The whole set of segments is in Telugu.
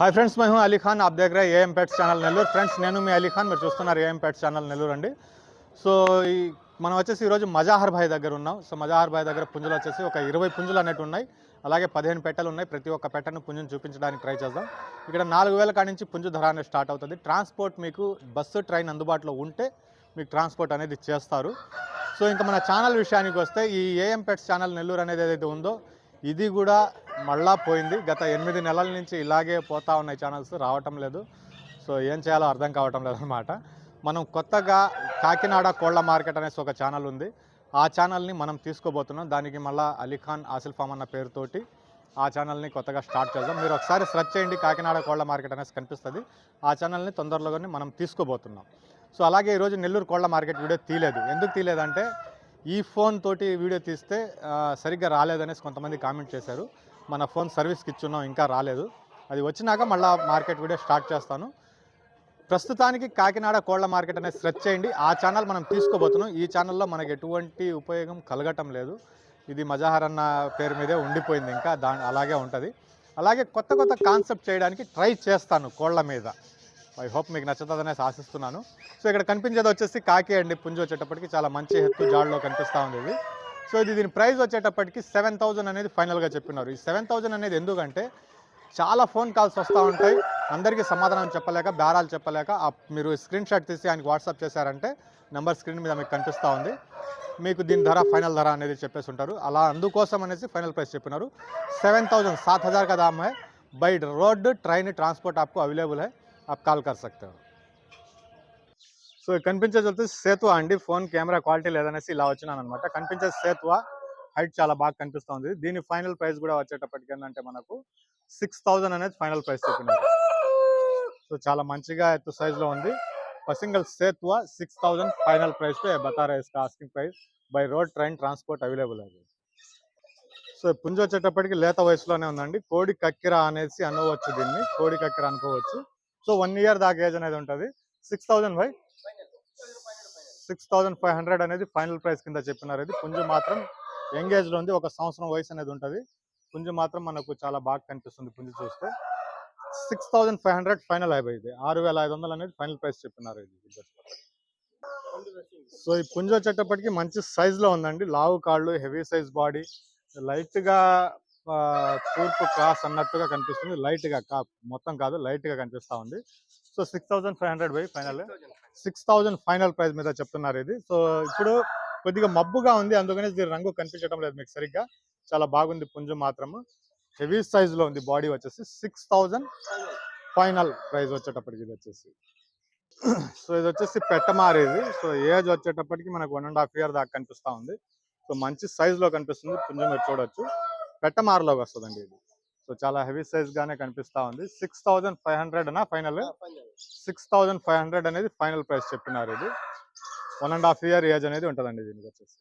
హాయ్ ఫ్రెండ్స్ మేము అలీఖాన్ ఆప్ దగ్గర AM pets channel Nellore friends నేను మీ అలీఖాన్ మీరు చూస్తున్నారు ఏఎం ప్యాట్స్ ఛానల్ నెల్లూరు అండి సో ఈ మనం వచ్చేసి ఈరోజు మజాహర్ భాయ్ దగ్గర ఉన్నాం. సో మజాహర్ భాయ్ దగ్గర పుంజులు వచ్చేసి ఒక ఇరవై పుంజులు అనేవి ఉన్నాయి. అలాగే పదిహేను పెట్టెలు ఉన్నాయి. ప్రతి ఒక్క పెట్టను పుంజును చూపించడానికి ట్రై చేద్దాం. ఇక్కడ నాలుగు వేల కాడి నుంచి పుంజు ధర అనేది స్టార్ట్ అవుతుంది. ట్రాన్స్పోర్ట్ మీకు బస్సు ట్రైన్ అందుబాటులో ఉంటే మీకు ట్రాన్స్పోర్ట్ అనేది చేస్తారు. సో ఇంకా మన ఛానల్ విషయానికి వస్తే ఈ ఏఎం పెట్స్ ఛానల్ నెల్లూరు అనేది ఏదైతే ఉందో ఇది కూడా మళ్ళా పోయింది. గత ఎనిమిది నెలల నుంచి ఇలాగే పోతా ఉన్నాయి ఛానల్స్ రావటం లేదు. సో ఏం చేయాలో అర్థం కావటం లేదనమాట మనం కొత్తగా కాకినాడ కోళ్ళ మార్కెట్ అనేసి ఒక ఛానల్ ఉంది. ఆ ఛానల్ని మనం తీసుకోబోతున్నాం. దానికి మళ్ళీ అలీఖాన్ ఆసిల్ ఫామ్ అన్న పేరుతోటి ఆ ఛానల్ని కొత్తగా స్టార్ట్ చేద్దాం. మీరు ఒకసారి సెర్చ్ చేయండి కాకినాడ కోళ్ళ మార్కెట్ అనేసి కనిపిస్తుంది. ఆ ఛానల్ని తొందరలోనే మనం తీసుకోబోతున్నాం. సో అలాగే ఈరోజు నెల్లూరు కోళ్ళ మార్కెట్ వీడియో తీయలేదు. ఎందుకు తీయలేదంటే ఈ ఫోన్ తోటి వీడియో తీస్తే సరిగ్గా రాలేదనేసి కొంతమంది కామెంట్ చేశారు. మన ఫోన్ సర్వీస్కి ఇచ్చున్నాం ఇంకా రాలేదు. అది వచ్చినాక మళ్ళీ మార్కెట్ వీడియో స్టార్ట్ చేస్తాను. ప్రస్తుతానికి కాకినాడ కోళ్ళ మార్కెట్ అనేది స్ట్రెచ్ చేయండి. ఆ ఛానల్ మనం తీసుకోబోతున్నాం. ఈ ఛానల్లో మనకు ఎటువంటి ఉపయోగం కలగటం లేదు. ఇది మజాహర్ అన్న పేరు మీదే ఉండిపోయింది ఇంకా దా అలాగే ఉంటుంది. అలాగే కొత్త కొత్త కాన్సెప్ట్ చేయడానికి ట్రై చేస్తాను కోళ్ళ మీద. ఐ హోప్ మీకు నచ్చుతుందనేసి ఆశిస్తున్నాను. సో ఇక్కడ కనిపించేది వచ్చేసి కాకి అండి. పుంజు వచ్చేటప్పటికి చాలా మంచి హెత్తు జాడ్లో కనిపిస్తూ ఉంది ఇది సో ఇది దీని ప్రైస్ వచ్చేటప్పటికి సెవెన్ థౌజండ్ అనేది ఫైనల్గా చెప్పినారు. ఈ సెవెన్ థౌజండ్ అనేది ఎందుకంటే చాలా ఫోన్ కాల్స్ వస్తూ ఉంటాయి. అందరికీ సమాధానం చెప్పలేక బేరాలు చెప్పలేక మీరు స్క్రీన్ షాట్ తీసి ఆయనకి వాట్సాప్ చేశారంటే నెంబర్ స్క్రీన్ మీద మీకు కనిపిస్తూ ఉంది. మీకు దీని ధర ఫైనల్ ధర అనేది చెప్పేసి ఉంటారు. అలా అందుకోసం అనేసి ఫైనల్ ప్రైస్ చెప్పినారు. సెవెన్ థౌజండ్ సాత్ హజార్ కదా అమ్మాయి. బై రోడ్ ట్రైన్ ట్రాన్స్పోర్ట్ ఆప్కు అవైలబుల్ హై. ఆప్ కాల్ కర్ సక్తే సో కనిపించేది వచ్చేసి సేతువా అండి? ఫోన్ కెమెరా క్వాలిటీ లేదనేసి ఇలా వచ్చినాను అనమాట కనిపించేది సేతువా? హైట్ చాలా బాగా కనిపిస్తుంది. దీని ఫైనల్ ప్రైస్ కూడా వచ్చేటప్పటికి ఏంటంటే మనకు సిక్స్ అనేది ఫైనల్ ప్రైస్ చెప్పినారు. సో చాలా మంచిగా ఎత్తు సైజులో ఉంది. సింగిల్ సేతువా? సిక్స్ థౌజండ్ ఫైనల్ ప్రైస్ పే బతారా asking price by road train transport available అది. సో పుంజ వచ్చేటప్పటికి లేత వయసులోనే ఉందండి. కోడి కక్కిర అనేసి అనుకోవచ్చు దీన్ని. కోడి కక్కిర అనుకోవచ్చు. సో వన్ ఇయర్ దాకా ఏజ్ అనేది ఉంటుంది. సిక్స్ థౌజండ్ బై సిక్స్ థౌజండ్ ఫైవ్ హండ్రెడ్ అనేది ఫైనల్ ప్రైస్ కింద చెప్పినారు. ఇది పుంజు మాత్రం యంగ్ ఉంది. ఒక సంవత్సరం వయసు అనేది ఉంటుంది. పుంజు మాత్రం మనకు చాలా బాగా కనిపిస్తుంది పుంజు చూస్తే. Six thousand five hundred final అయిపోయింది. ఆరు వేల ఐదు వందలు అనేది ఫైనల్ ప్రైస్ చెప్పినారు ఇది. సో ఈ పుంజ వచ్చేటప్పటికి మంచి సైజులో ఉందండి. లావు కాళ్ళు హెవీ సైజ్ బాడీ లైట్గా తూర్పు క్రాస్ అన్నట్టుగా కనిపిస్తుంది. లైట్గా కా మొత్తం కాదు లైట్గా కనిపిస్తా ఉంది. So six thousand five hundred by final six thousand final price మీద చెప్తున్నారు ఇది. సో ఇప్పుడు కొద్దిగా మబ్బుగా ఉంది. అందుకని దీని రంగు కనిపించడం లేదు మీకు సరిగ్గా. చాలా బాగుంది పుంజు మాత్రము. హెవీ సైజ్లో ఉంది బాడీ వచ్చేసి సిక్స్ థౌజండ్ ఫైనల్ ప్రైస్ వచ్చేటప్పటికి ఇది వచ్చేసి. సో ఇది వచ్చేసి పెట్టమారి ఇది. సో ఏజ్ వచ్చేటప్పటికి మనకు వన్ అండ్ హాఫ్ ఇయర్ దాకా కనిపిస్తా ఉంది. సో మంచి సైజ్లో కనిపిస్తుంది పుంజు మీరు చూడొచ్చు. పెట్టమారలోకి వస్తుందండి ఇది. సో చాలా హెవీ సైజ్ గానే కనిపిస్తా ఉంది. సిక్స్ థౌజండ్ ఫైవ్ హండ్రెడ్ నా final. Six thousand five hundred అనేది ఫైనల్ ప్రైస్ చెప్పినారు ఇది. One and half year age అనేది ఉంటుందండి దీనికి వచ్చేసి.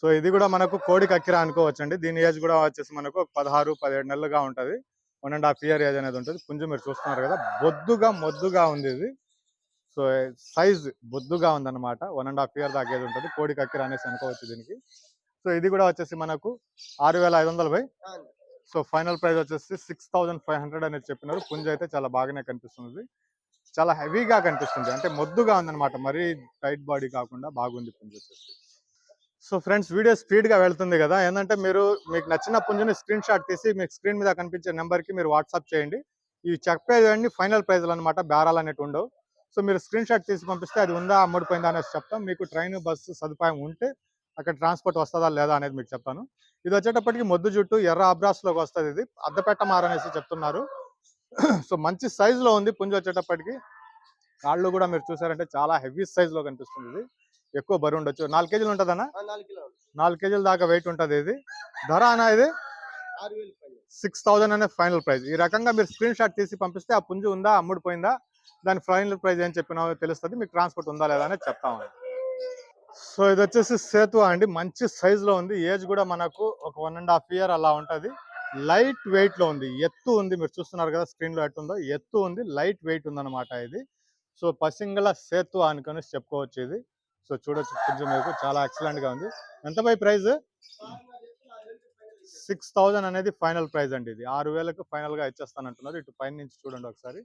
సో ఇది కూడా మనకు కోడి కక్కిర అనుకోవచ్చండి. దీని ఏజ్ కూడా వచ్చేసి మనకు పదహారు పదిహేడు నెలలుగా ఉంటది. One and half year age అనేది ఉంటుంది. పుంజు మీరు చూస్తున్నారు కదా బొద్దుగా మొద్దుగా ఉంది ఇది. సో సైజ్ బొద్దుగా ఉందన్నమాట. వన్ అండ్ హాఫ్ ఇయర్ దాకా ఏజ్ ఉంటుంది. కోడి కక్కిర అనేసి అనుకోవచ్చు దీనికి. సో ఇది కూడా వచ్చేసి మనకు ఆరు వేల ఐదు వందల బై. సో ఫైనల్ ప్రైస్ వచ్చేసి సిక్స్ థౌజండ్ ఫైవ్ హండ్రెడ్ అనేది చెప్పినారు. పుంజ అయితే చాలా బాగానే కనిపిస్తుంది చాలా హెవీగా కనిపిస్తుంది. అంటే మొద్దుగా ఉందన్నమాట. మరీ టైట్ బాడీ కాకుండా బాగుంది పుంజ వచ్చేసి. సో ఫ్రెండ్స్ వీడియో స్పీడ్గా వెళ్తుంది కదా. ఏంటంటే మీరు మీకు నచ్చిన పుంజుని స్క్రీన్ షాట్ తీసి మీకు స్క్రీన్ మీద కనిపించే నెంబర్కి మీరు వాట్సాప్ చేయండి. ఇవి చెప్పేదండి అన్ని ఫైనల్ ప్రైజ్లు అనమాట బేరాలు అనేవి ఉండవు. సో మీరు స్క్రీన్ షాట్ తీసి పంపిస్తే అది ఉందా అమ్ముడిపోయిందా అనేసి చెప్తాం. మీకు ట్రైన్ బస్సు సదుపాయం ఉంటే అక్కడ ట్రాన్స్పోర్ట్ వస్తుందా లేదా అనేది మీకు చెప్తాను. ఇది వచ్చేటప్పటికి మొద్దు జుట్టు ఎర్ర అబ్రాస్లోకి వస్తుంది ఇది. అద్దపెట్ట మార అనేసి చెప్తున్నారు. సో మంచి సైజ్లో ఉంది పుంజు వచ్చేటప్పటికి. కాళ్ళు కూడా మీరు చూసారంటే చాలా హెవీ సైజ్లో కనిపిస్తుంది ఇది. ఎక్కువ బరువు ఉండొచ్చు. నాలుగు కేజీలు ఉంటుందన్నా? నాలుగు కేజీల దాకా వెయిట్ ఉంటుంది ఇది. ధర అన్న ఇది సిక్స్ థౌజండ్ అనే ఫైనల్ ప్రైస్. ఈ రకంగా మీరు స్క్రీన్ షాట్ తీసి పంపిస్తే ఆ పుంజు ఉందా అమ్ముడిపోయిందా దాని ఫైనల్ ప్రైస్ ఏం చెప్పినా తెలుస్తుంది. మీకు ట్రాన్స్పోర్ట్ ఉందా లేదా అనేది చెప్తాము సో ఇది వచ్చేసి సేతు అండి. మంచి సైజ్లో ఉంది. ఏజ్ కూడా మనకు ఒక వన్ అండ్ హాఫ్ ఇయర్ అలా ఉంటది. లైట్ వెయిట్లో ఉంది. ఎత్తు ఉంది. మీరు చూస్తున్నారు కదా స్క్రీన్లో ఎట్టుందో. ఎత్తు ఉంది. లైట్ వెయిట్ ఉందన్నమాట ఇది. సో పసింగల సేతు అనుకొని చెప్పుకోవచ్చు ఇది. సో చూడొచ్చు. కొంచెం మీకు చాలా ఎక్సలెంట్గా ఉంది. ఎంత బై ప్రైస్? సిక్స్ థౌజండ్ అనేది ఫైనల్ ప్రైస్ అండి ఇది. ఆరు వేలకు ఫైనల్గా ఇచ్చేస్తానంటున్నారు. ఇటు పైన నుంచి చూడండి ఒకసారి.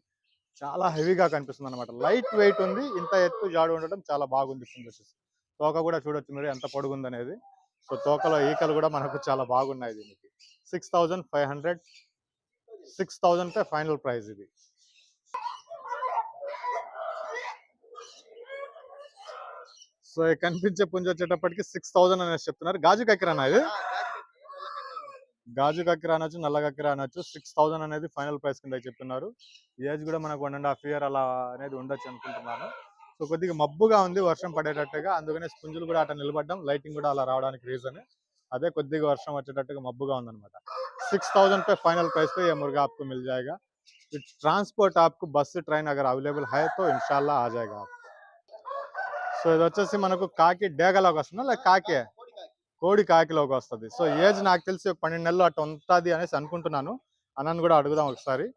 చాలా హెవీగా కనిపిస్తుంది అనమాట లైట్ వెయిట్ ఉంది. ఇంత ఎత్తు జాడు ఉండడం చాలా బాగుంది. పుంజు వచ్చేసి తోక కూడా చూడొచ్చు మీరు ఎంత పొడుగుందనేది. సో తోకలో ఈకలు కూడా మనకు చాలా బాగున్నాయి దీనికి. Six thousand five hundred six thousand final price ఇది. సో కనిపించే పుంజ వచ్చేటప్పటికి సిక్స్ థౌజండ్ అనేసి చెప్తున్నారు. గాజు కక్కిరానా ఇది? గాజు కక్కిర అనొచ్చు నల్ల కక్కిర అనొచ్చు. సిక్స్ థౌజండ్ అనేది ఫైనల్ ప్రైస్ కింద చెప్తున్నారు. ఏజ్ కూడా మనకు వన్ అండ్ హాఫ్ ఇయర్ అలా అనేది ఉండొచ్చు అనుకుంటున్నాను. సో కొద్దిగా మబ్బుగా ఉంది వర్షం పడేటట్టుగా. అందుకనే స్పుంజులు కూడా అట్లా నిలబడ్డం లైటింగ్ కూడా అలా రావడానికి రీజన్. అదే కొద్దిగా వర్షం వచ్చేటట్టుగా మబ్బుగా ఉందన్నమాట. సిక్స్ థౌజండ్ పై ఫైనల్ ప్రైస్ पे ఏ మురుగా ఆప్కు మిల్ जाएगा ట్రాన్స్పోర్ట్ ट्रांसपोर्ट आपको बस से ट्रेन अगर अवेलेबल है तो సో ఇది వచ్చేసి మనకు కాకి డేగలోకి వస్తుందా? లేక కాకే? కోడి కాకిలోకి వస్తుంది. సో ఏజ్ నాకు తెలిసి పన్నెండు నెలలు అటు ఉంటుంది అనేసి అనుకుంటున్నాను. అన్నను కూడా అడుగుదాం ఒకసారి.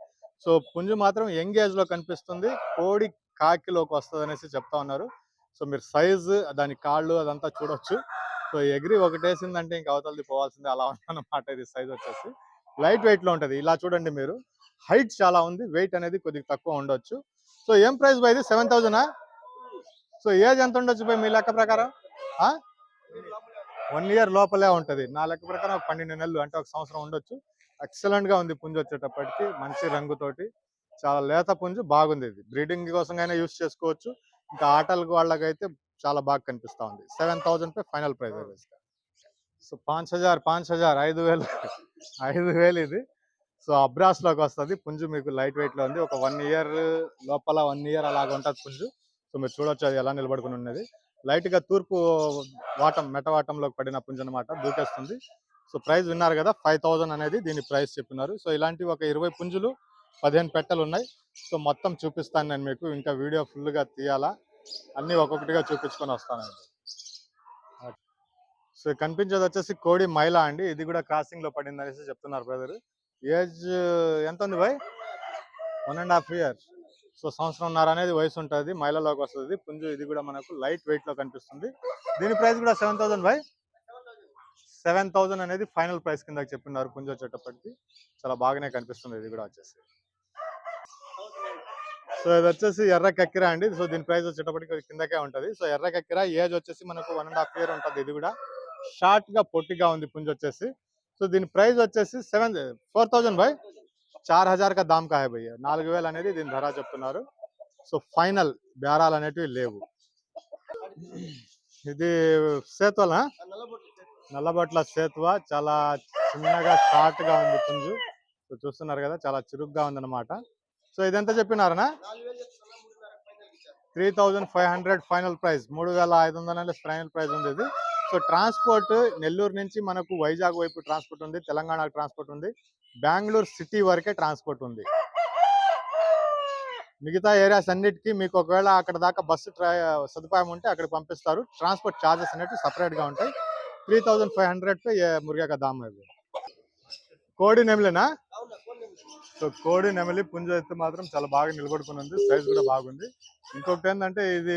సో పుంజు మాత్రం యంగ్ ఏజ్లో కనిపిస్తుంది. కోడి కాకిలోకి వస్తుంది అనేసి చెప్తా ఉన్నారు. సో మీరు సైజు దాని కాళ్ళు అదంతా చూడొచ్చు. సో ఎగ్రి ఒకటేసిందంటే ఇంకా అవతలది పోవాల్సిందే. అలా ఉందన్నమాట ఇది సైజ్ వచ్చేసి. లైట్ వెయిట్లో ఉంటది. ఇలా చూడండి మీరు. హైట్ చాలా ఉంది. వెయిట్ అనేది కొద్దిగా తక్కువ ఉండొచ్చు. సో ఏం ప్రైస్ బై ఇది? సెవెన్ థౌజండా? సో ఏజ్ ఎంత ఉండొచ్చు బై మీ లెక్క ప్రకారం? వన్ ఇయర్ లోపలే ఉంటది. నా లెక్క ప్రకారం పన్నెండు నెలలు అంటే ఒక సంవత్సరం ఉండొచ్చు. ఎక్సలెంట్గా ఉంది పుంజు వచ్చేటప్పటికి. మంచి రంగుతోటి. చాలా లేత పుంజు బాగుంది ఇది. బ్రీడింగ్ కోసం అయినా యూస్ చేసుకోవచ్చు. ఇంకా ఆటలకు వాళ్ళకైతే చాలా బాగా కనిపిస్తా ఉంది. సెవెన్ థౌసండ్ పై ఫైనల్ ప్రైస్ సో పాంచ్ హజార్ పాంచ్ హజార్ ఐదు వేలు ఐదు వేలు ఇది. సో అబ్రాస్లోకి వస్తుంది. పుంజు మీకు లైట్ వెయిట్లో ఉంది. ఒక వన్ ఇయర్ లోపల వన్ ఇయర్ అలాగ ఉంటుంది పుంజు. సో మీరు చూడొచ్చు అది ఎలా నిలబడుకుని ఉన్నది. లైట్గా తూర్పు వాటం మెటవాటంలోకి పడిన పుంజు అనమాట దూకేస్తుంది. సో ప్రైస్ విన్నారు కదా ఫైవ్ అనేది దీని ప్రైస్ చెప్పినారు. సో ఇలాంటి ఒక ఇరవై పుంజులు పదిహేను పెట్టెలు ఉన్నాయి. సో మొత్తం చూపిస్తాను నేను మీకు. ఇంకా వీడియో ఫుల్గా తీయాలా? అన్ని ఒక్కొక్కటిగా చూపించుకొని వస్తానండి. సో కనిపించేది వచ్చేసి కోడి మైలా అండి. ఇది కూడా క్రాసింగ్లో పడింది అనేసి చెప్తున్నారు బ్రదర్. ఏజ్ ఎంత ఉంది bye? One and half year so సంవత్సరంన్నర అనేది వయసు ఉంటుంది. మైలలోకి వస్తుంది పుంజు ఇది కూడా మనకు లైట్ వెయిట్లో కనిపిస్తుంది. దీని ప్రైస్ కూడా సెవెన్ థౌసండ్ బాయ్? సెవెన్ థౌసండ్ అనేది ఫైనల్ ప్రైస్ కింద చెప్పినారు పుంజు వచ్చేటప్పటికి. చాలా బాగానే కనిపిస్తుంది ఇది కూడా వచ్చేసి. సో ఇది వచ్చేసి ఎర్ర కక్కిర అండి. సో దీని ప్రైస్ వచ్చేటప్పటికి కిందకే ఉంటది. సో ఎర్ర కక్కిర ఏజ్ వచ్చేసి మనకు వన్ అండ్ హాఫ్ ఇయర్ ఉంటుంది. ఇది కూడా షార్ట్గా పొట్టిగా ఉంది పుంజ్ వచ్చేసి. సో దీని ప్రైస్ వచ్చేసి సెవెన్ ఫోర్ థౌజండ్ బై చార్ హజార్ కా దామ్ కా హై భయ్య. నాలుగు వేలు అనేది దీని ధర చెప్తున్నారు. సో ఫైనల్ బేరాలు అనేటివి లేవు. ఇది సేత్వల? నల్లబొట్ల సేత్వ. చాలా చిన్నగా షార్ట్గా ఉంది పుంజు. సో చూస్తున్నారు కదా చాలా చురుగ్గా ఉందన్నమాట. సో ఇదంతా చెప్పినారనా? Three thousand five hundred final price మూడు వేల ఐదు వందల ఫైనల్ ప్రైస్ ఉంది ఇది. సో ట్రాన్స్పోర్ట్ నెల్లూరు నుంచి మనకు వైజాగ్ వైపు ట్రాన్స్పోర్ట్ ఉంది తెలంగాణకు ట్రాన్స్పోర్ట్ ఉంది. బెంగళూరు సిటీ వరకే ట్రాన్స్పోర్ట్ ఉంది. మిగతా ఏరియాస్ అన్నిటికీ మీకు ఒకవేళ అక్కడ దాకా బస్సు సదుపాయం ఉంటే అక్కడ పంపిస్తారు. ట్రాన్స్పోర్ట్ ఛార్జెస్ అనేవి సపరేట్గా గా ఉంటాయి. త్రీ థౌజండ్ ఫైవ్ హండ్రెడ్ మురిగాక మురిగా దామ్ అది కోడి నెమ్లేనా? సో కోడి నెమలి పుంజ ఎత్తు మాత్రం చాలా బాగా నిలబడుకుని ఉంది సైజ్ కూడా బాగుంది. ఇంకొకటి ఏంటంటే ఇది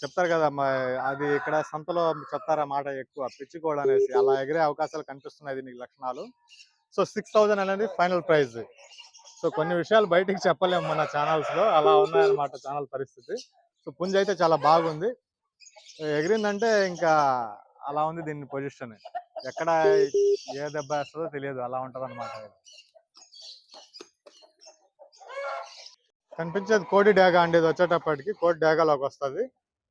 చెప్తారు కదా అది ఇక్కడ సంతలో చెప్తారు మాట ఎక్కువ పిచ్చికోడు అనేసి. అలా ఎగిరే అవకాశాలు కనిపిస్తున్నాయి దీనికి లక్షణాలు. సో సిక్స్ థౌజండ్ అనేది ఫైనల్ ప్రైస్ సో కొన్ని విషయాలు బయటికి చెప్పలేము మన ఛానల్స్లో అలా ఉన్నాయన్నమాట ఛానల్ పరిస్థితి. సో పుంజ అయితే చాలా బాగుంది. ఎగిరిందంటే ఇంకా అలా ఉంది దీని పొజిషన్ ఎక్కడ ఏ దెబ్బ వేస్తుందో తెలియదు అలా ఉంటుంది అనమాట కనిపించేది కోడి డేగ అండి ఇది వచ్చేటప్పటికి కోడి డేగలోకి వస్తుంది.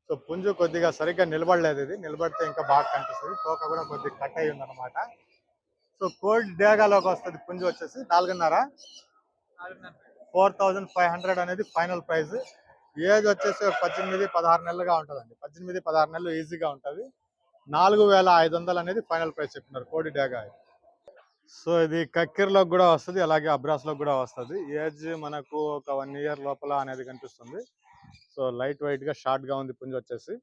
సో పుంజు కొద్దిగా సరిగ్గా నిలబడలేదు ఇది. నిలబడితే ఇంకా బాగా కనిపిస్తుంది. తోక కూడా కొద్దిగా కట్ అయ్యింది అనమాట సో కోడి డేగాలోకి వస్తుంది పుంజు వచ్చేసి. నాలుగున్నర. ఫోర్ ఫైవ్ హండ్రెడ్ అనేది ఫైనల్ ప్రైస్. ఏజ్ వచ్చేసి పద్దెనిమిది పదహారు నెలలుగా ఉంటుందండి. పద్దెనిమిది పదహారు నెలలు ఈజీగా ఉంటుంది. నాలుగు వేల ఐదు వందలు అనేది ఫైనల్ ప్రైస్ చెప్పినారు కోడి డేగా సో ఇది కక్కిర్లోకి కూడా వస్తుంది అలాగే అబ్రాస్లోకి కూడా వస్తుంది. ఏజ్ మనకు ఒక వన్ ఇయర్ లోపల అనేది కనిపిస్తుంది. సో లైట్ వెయిట్గా గా షార్ట్గా ఉంది పుంజు వచ్చేసి.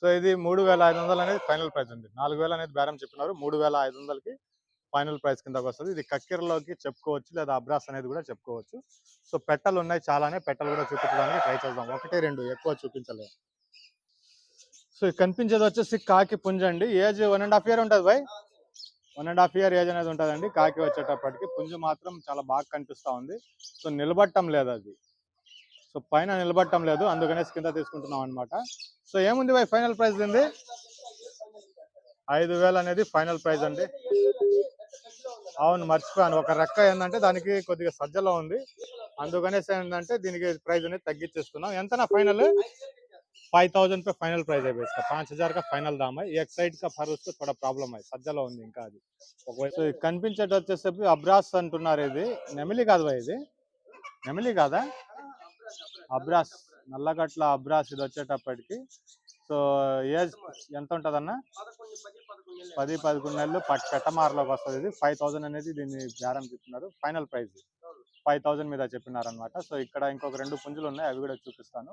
సో ఇది మూడు వేల ఐదు వందలు అనేది ఫైనల్ ప్రైస్ ఉంది. నాలుగు వేలు అనేది బేరం చెప్పినారు. మూడు వేల ఐదు వందలకి ఫైనల్ ప్రైస్ కిందకి వస్తుంది. ఇది కక్కిరలోకి చెప్పుకోవచ్చు లేదా అబ్రాస్ అనేది కూడా చెప్పుకోవచ్చు. సో పెట్టలు ఉన్నాయి చాలానే. పెట్టలు కూడా చూపించడానికి ట్రై చేద్దాం. ఒకటి రెండు ఎక్కువ చూపించలేదు సో ఇది కనిపించేది వచ్చేసి కాకి పుంజ అండి age one and half year ఉంటుంది bye? One and half year age అనేది ఉంటుందండి కాకి వచ్చేటప్పటికి. పుంజు మాత్రం చాలా బాగా కనిపిస్తూ ఉంది. సో నిలబట్టం లేదు అది. సో పైన నిలబట్టం లేదు అందుకనే కింద తీసుకుంటున్నాం అనమాట సో ఏముంది భాయ్ ఫైనల్ ప్రైజ్ ఉంది ఐదు వేలు అనేది ఫైనల్ ప్రైస్ అండి. అవును మర్చిపోయాను. ఒక రెక్క ఏంటంటే దానికి కొద్దిగా సజ్జలో ఉంది. అందుకనేసి ఏంటంటే దీనికి ప్రైజ్ అనేది తగ్గించేస్తున్నాం. ఎంతనా ఫైనల్? फाइव थाउजेंड पे फाइनल प्राइस है भाई इसका पाँच हजार का फाइनल दाम है एक साइड का फर उसको थोड़ा ప్రాబ్లం है సజ్జలో ఉంది ఇంకా అది ఒకవైపు కనిపించేది వచ్చేసరికి అబ్రాస్ అంటున్నారు ఇది నెమిలి కాదు భయ్ ఇది నెమిలి కాదా అబ్రాస్ నల్లగట్ల అబ్రాస్ ఇది వచ్చేటప్పటికి సో ఏజ్ ఎంత ఉంటుందన్న పది పదకొండు నెలలు పట్ పెట్టమారలోకి వస్తుంది ఇది ఫైవ్ థౌసండ్ అనేది దీన్ని బేరం చెప్తున్నారు ఫైనల్ ప్రైస్ ఫైవ్ థౌసండ్ మీద చెప్పినారనమాట సో ఇక్కడ ఇంకొక రెండు పుంజులు ఉన్నాయి అవి కూడా చూపిస్తాను.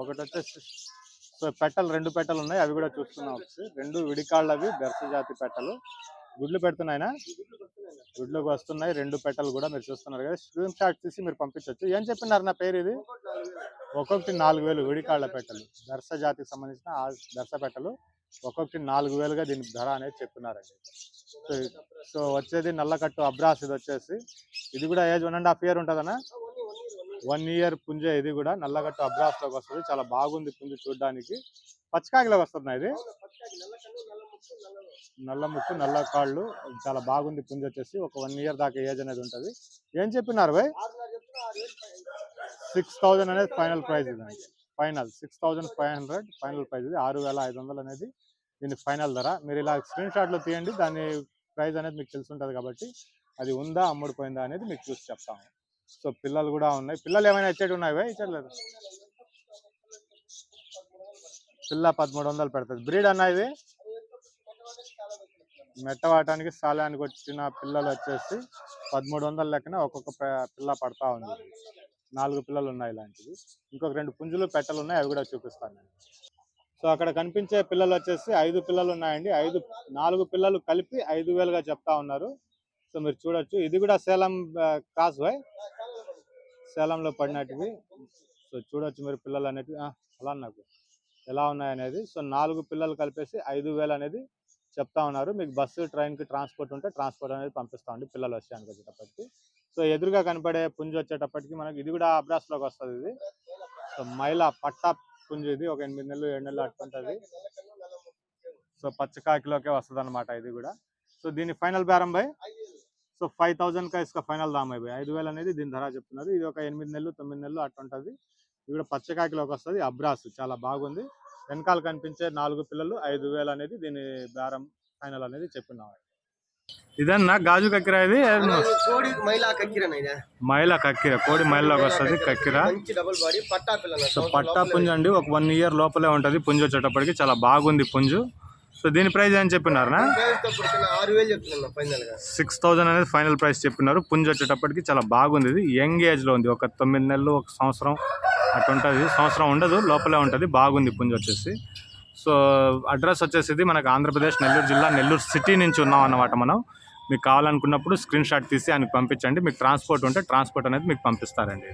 ఒకటి వచ్చేసి సో పెట్టలు రెండు పెట్టలు ఉన్నాయి అవి కూడా చూస్తున్నాం. రెండు విడికాళ్ళవి బెర్స జాతి పెట్టలు. గుడ్లు పెడుతున్నాయినా గుడ్లు వస్తున్నాయి రెండు పెట్టలు కూడా మీరు చూస్తున్నారు కదా. స్క్రీన్ షాట్ తీసి మీరు పంపించవచ్చు ఏం చెప్పినారు నా పేరు ఇది? ఒక్కొక్కటి నాలుగు వేలు విడికాళ్ళ పెట్టలు. దర్శ జాతికి సంబంధించిన ఆ దర్శ పెట్టలు. ఒక్కొక్కటి నాలుగు వేలుగా దీని ధర అనేది చెప్పినారండి సో సో వచ్చేది నల్లకట్టు అబ్రాస్ ఇది వచ్చేసి. ఇది కూడా age one and half year ఉంటుందన్నా వన్ ఇయర్ పుంజే ఇది కూడా నల్లగట్టు అబ్రాస్లోకి వస్తుంది. చాలా బాగుంది పుంజు చూడడానికి. పచ్చకాకిలోకి వస్తుంది ఇది? నల్ల ముక్కు నల్ల కాళ్ళు. చాలా బాగుంది పుంజ వచ్చేసి. ఒక వన్ ఇయర్ దాకా ఏజ్ అనేది ఉంటుంది. ఏం చెప్పినారు భయ్? సిక్స్ థౌజండ్ అనేది ఫైనల్ ప్రైస్ ఇది final six thousand five hundred final price ఇది. ఆరు వేల ఐదు వందలు అనేది దీని ఫైనల్ ధర. మీరు ఇలా స్క్రీన్ షాట్లో తీయండి దాని ప్రైజ్ అనేది మీకు తెలిసి ఉంటుంది కాబట్టి అది ఉందా అమ్ముడుపోయిందా అనేది మీకు చూసి చెప్తాము. సో పిల్లలు కూడా ఉన్నాయి. పిల్లలు ఏమైనా ఇచ్చేటి ఉన్నాయి ఇచ్చట్లేదు. పిల్ల పదమూడు వందలు పెడుతుంది. బ్రీడ్ అన్న ఇది? మెట్టవాటానికి సాలానికి వచ్చిన పిల్లలు వచ్చేసి పదమూడు వందల లెక్కన ఒక్కొక్క పిల్ల పడతా ఉంది. నాలుగు పిల్లలు ఉన్నాయి ఇలాంటివి. ఇంకొక రెండు పుంజులు పెట్టలు ఉన్నాయి అవి కూడా చూపిస్తాను నేను. సో అక్కడ కనిపించే పిల్లలు వచ్చేసి ఐదు పిల్లలు ఉన్నాయండి ఐదు నాలుగు పిల్లలు కలిపి ఐదు వేలుగా చెప్తా ఉన్నారు. సో మీరు చూడొచ్చు. ఇది కూడా సేలం కాస్ క్రాస్ సేలంలో పడినటివి. సో చూడొచ్చు మీరు పిల్లలు అనేటివి అలా నాకు ఎలా ఉన్నాయి అనేది సో నాలుగు పిల్లలు కలిపేసి ఐదు వేలు అనేది చెప్తా ఉన్నారు. మీకు బస్సు ట్రైన్కి ట్రాన్స్పోర్ట్ ఉంటే ట్రాన్స్పోర్ట్ అనేది పంపిస్తామండి పిల్లలు వచ్చేదానికి వచ్చేటప్పటికి. సో ఎదురుగా కనపడే పుంజు వచ్చేటప్పటికి మనకి ఇది కూడా అబ్రాస్లోకి వస్తుంది ఇది. సో మైలా పట్టా పుంజు ఇది. ఒక ఎనిమిది నెలలు ఏడు నెలలు అట్టుంటుంది సో పచ్చకాకిలోకే వస్తుంది అనమాట ఇది కూడా. సో దీని ఫైనల్ బేరం బై. సో ఫైవ్ థౌజండ్ కా ఇసుక ఫైనల్ దామ్ అయిపోయి. ఐదు వేలు అనేది దీని ధర చెప్తున్నారు. ఇది ఒక ఎనిమిది నెలలు తొమ్మిది నెలలు అట్టుంటుంది ఇది కూడా పచ్చకాకిలోకి వస్తుంది. అబ్రాస్ చాలా బాగుంది. వెనకాల కనిపించే నాలుగు పిల్లలు ఐదు వేలు అనేది దీని బేరం ఫైనల్ అనేది చెప్పినాం ఇదన్నా గాజు కక్కిర ఇది? మైల కక్కిర కోడి మైల్లోకి వస్తుంది కక్కిర. మంచి డబుల్ బాడీ పట్టా సో పట్టా పుంజు అండి ఒక వన్ ఇయర్ లోపలే ఉంటది. పుంజు వచ్చేటప్పటికి చాలా బాగుంది పుంజు. సో దీని ప్రైస్ ఏం గా. సిక్స్ థౌజండ్ అనేది ఫైనల్ ప్రైస్ చెప్పినారు. పుంజు వచ్చేటప్పటికి చాలా బాగుంది ఇది. యంగ్ ఏజ్లో ఉంది. ఒక తొమ్మిది నెలలు ఒక సంవత్సరం అటు ఉంటుంది. సంవత్సరం ఉండదు లోపలే ఉంటుంది. బాగుంది పుంజు వచ్చేసి. సో అడ్రస్ వచ్చేసి ఇది మనకు ఆంధ్రప్రదేశ్ నెల్లూరు జిల్లా నెల్లూరు సిటీ నుంచి ఉన్నాం అన్నమాట మనం. మీకు కావాలనుకున్నప్పుడు స్క్రీన్ షాట్ తీసి ఆయనకు పంపించండి. మీకు ట్రాన్స్పోర్ట్ ఉంటే ట్రాన్స్పోర్ట్ అనేది మీకు పంపిస్తారండి.